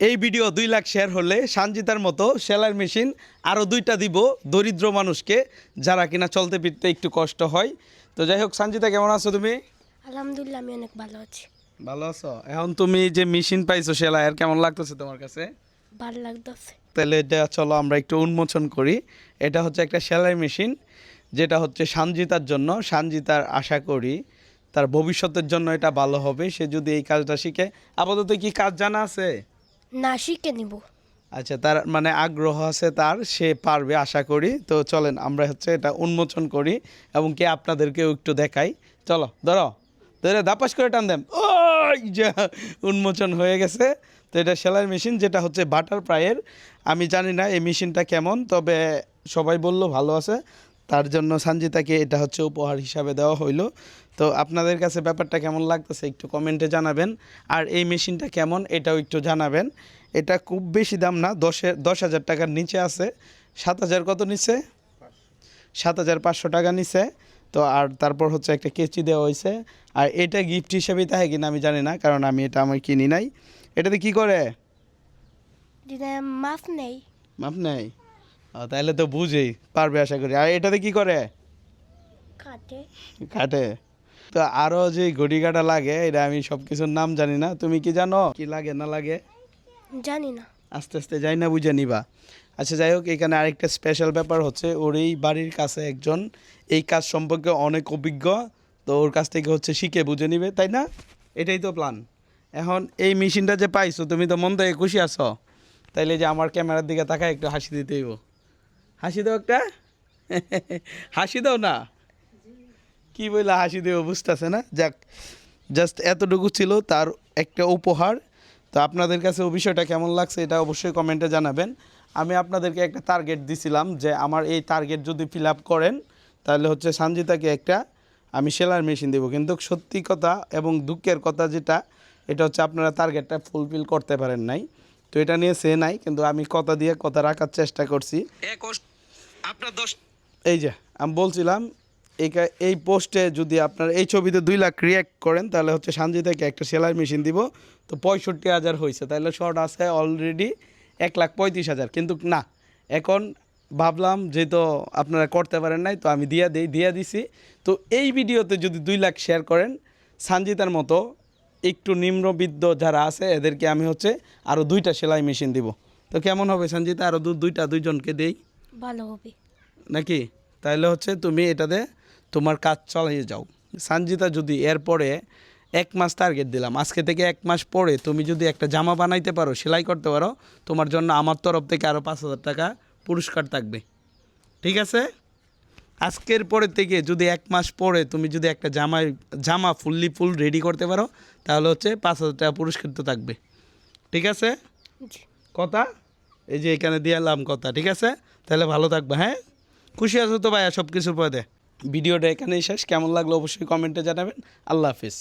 এই ভিডিও দুই লাখ শেয়ার হলে সানজিতার মতো সেলাই মেশিন আরও দুইটা দিব দরিদ্র মানুষকে যারা কিনা চলতে ফিরতে একটু কষ্ট হয়। তো যাই হোক সানজিতা কেমন আছো তুমি? আলহামদুলিল্লাহ আমি অনেক ভালো আছি। ভালো আছো? এখন তুমি যে মেশিন পাইছো সেলাইয়ের কেমন লাগতেছে তোমার কাছে? ভালো লাগতেছে। তাহলে এটা চলো আমরা একটু উন্মোচন করি। এটা হচ্ছে একটা সেলাই মেশিন যেটা হচ্ছে সানজিতার জন্য। সানজিতার আশা করি তার ভবিষ্যতের জন্য এটা ভালো হবে। সে যদি এই কাজটা শিখে আপাতত কি কাজ জানা আছে? না শিখে নিব। আচ্ছা তার মানে আগ্রহ আছে তার, সে পারবে, আশা করি। তো চলেন, আমরা হচ্ছে এটা উন্মোচন করি এবং কি আপনাদেরকেও একটু দেখাই। চলো, ধরো, ধরে দাপাস করে টান দেন। ওই যা উন্মোচন হয়ে গেছে। তো এটা সেলাই মেশিন, যেটা হচ্ছে বাটার প্রায়ের আমি জানি না এই মেশিনটা কেমন, তবে সবাই বলল ভালো আছে। তার জন্য সঞ্জিতাকে এটা হচ্ছে উপহার হিসাবে দেওয়া হইল। তো আপনাদের কাছে ব্যাপারটা কেমন লাগতেছে একটু কমেন্টে জানাবেন। আর এই মেশিনটা কেমন এটাও একটু জানাবেন। এটা খুব বেশি দাম না দশের দশ হাজার টাকার নিচে আছে। সাত হাজার কত নিচে? সাত হাজার পাঁচশো টাকা নিচে। তো আর তারপর হচ্ছে একটা কেচি দেওয়া হয়েছে আর এটা গিফট হিসেবেই থাকে কিনা আমি জানি না কারণ আমি এটা আমার কিনি নাই। এটাতে কি করে? মাফ নেই। মাফ নেই? তাহলে তো বুঝেই পারবে আশা করি। আর এটাতে কি করে? কাটে। কাটে। তো আরও যে ঘড়ি কাটা লাগে এটা আমি সব কিছুর নাম জানি না। তুমি কি জানো? কি লাগে না লাগে? জানি না। আস্তে আস্তে যাই না বুঝে নিবা। আচ্ছা যাই হোক এখানে আরেকটা স্পেশাল ব্যাপার হচ্ছে ওর এই বাড়ির কাছে একজন এই কাজ সম্পর্কে অনেক অভিজ্ঞ তো ওর কাছ থেকে হচ্ছে শিখে বুঝে নিবে তাই না? এটাই তো প্ল্যান এখন এই মেশিনটা যে পাইছো তুমি তো মন থেকে খুশি আছো। তাইলে যে আমার ক্যামেরার দিকে তাকায় একটু হাসি দিতে হইব। হাসি দাও একটা। হাসি দাও না। কি বললে হাসি দেবো বুঝতেছে না? যাক জাস্ট এতটুকু ছিল তার একটা উপহার। তো আপনাদের কাছে ও বিষয়টা কেমন লাগছে এটা অবশ্যই কমেন্টে জানাবেন। আমি আপনাদেরকে একটা টার্গেট দিছিলাম যে আমার এই টার্গেট যদি ফিল আপ করেন, তাহলে হচ্ছে সঞ্জিতাকে একটা আমি সেলার মেশিন দেবো। কিন্তু সত্যি কথা এবং দুঃখের কথা যেটা, এটা হচ্ছে আপনারা টার্গেটটা ফুলফিল করতে পারেন নাই। তো এটা নিয়ে সে নাই কিন্তু আমি কথা দিয়ে কথা রাখার চেষ্টা করছি। আপনার দশ এই যে আমি বলছিলাম এই এই পোস্টে যদি আপনার এই ছবিতে দুই লাখ রিয়াক্ট করেন তাহলে হচ্ছে সানজিতাকে একটা সেলাই মেশিন দিব। তো পঁয়ষট্টি হাজার হয়েছে তাহলে শর্ট আছে অলরেডি এক লাখ পঁয়ত্রিশ হাজার। কিন্তু না এখন ভাবলাম যেহেতু আপনারা করতে পারেন নাই তো আমি দিয়া দিই দিয়া দিছি। তো এই ভিডিওতে যদি দুই লাখ শেয়ার করেন সানজিতার মতো একটু নিম্নবিদ্য যারা আছে এদেরকে আমি হচ্ছে আরও দুইটা সেলাই মেশিন দিব। তো কেমন হবে সঞ্জিতা? আরও দু দুইটা দুইজনকে দেই? ভালো হবে। নাকি? তাহলে হচ্ছে তুমি এটাতে তোমার কাজ চালিয়ে যাও। সঞ্জিতা যদি এরপরে এক মাস টার্গেট দিলাম আজকে থেকে এক মাস পরে তুমি যদি একটা জামা বানাইতে পারো সেলাই করতে পারো তোমার জন্য আমার তরফ থেকে আরও পাঁচ হাজার টাকা পুরস্কার থাকবে। ঠিক আছে? আজকের পরে থেকে যদি এক মাস পরে তুমি যদি একটা জামাই জামা ফুললি ফুল রেডি করতে পারো তাহলে হচ্ছে পাঁচ হাজার টাকা পুরস্কৃত থাকবে। ঠিক আছে? কথা? এই যে এখানে দিয়ে এলাম কথা ঠিক আছে? তাহলে ভালো থাকবে হ্যাঁ? খুশি আছো তো ভাইয়া? সব কিছুর পরে ভিডিওটা এখানেই শেষ। কেমন লাগল অবশ্যই কমেন্টে জানাবেন। আল্লাহ হাফিজ।